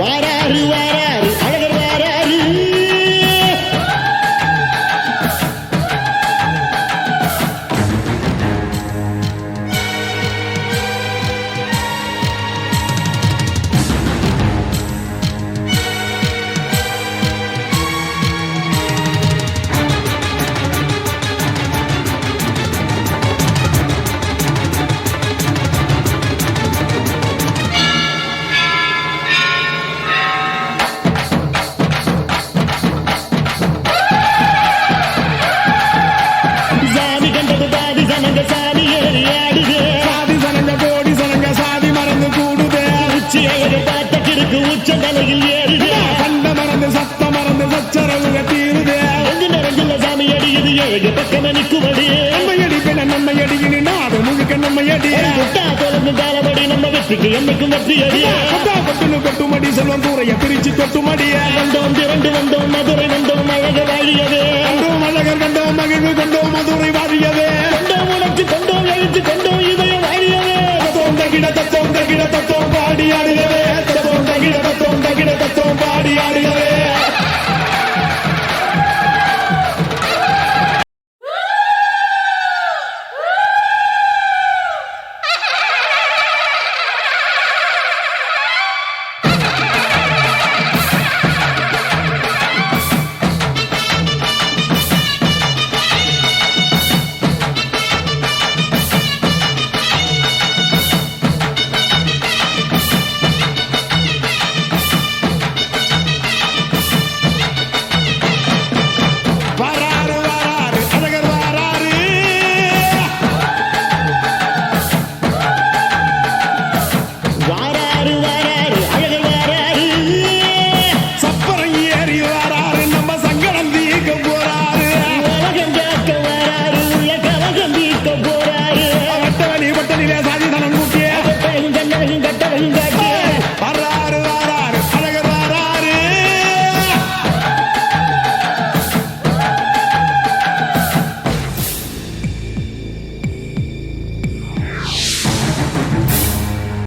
வாராரு வாராரு உச்ச கலையில் ஏறுது கண்ட மறந்து சத்த மறந்து சச்சரவுக தீருது எங்கு நிறைஞ்சுள்ள சாமி அடியுது ஏழு பக்கம் நிற்குமடி நம்மை அடிப்பென நம்மை அடியினி நாடு முழுக்க நம்மை அடி குட்டா தொடர்ந்து தாளபடி நம்ம வெற்றிக்கு என்னைக்கும் வெற்றி அடி குட்டா பட்டுனு கொட்டுமடி செல்வம் கூரைய பிரிச்சு கொட்டுமடி. வந்தோம் திரண்டு வந்தோம் மதுரை வந்தோம் அழக வாழியது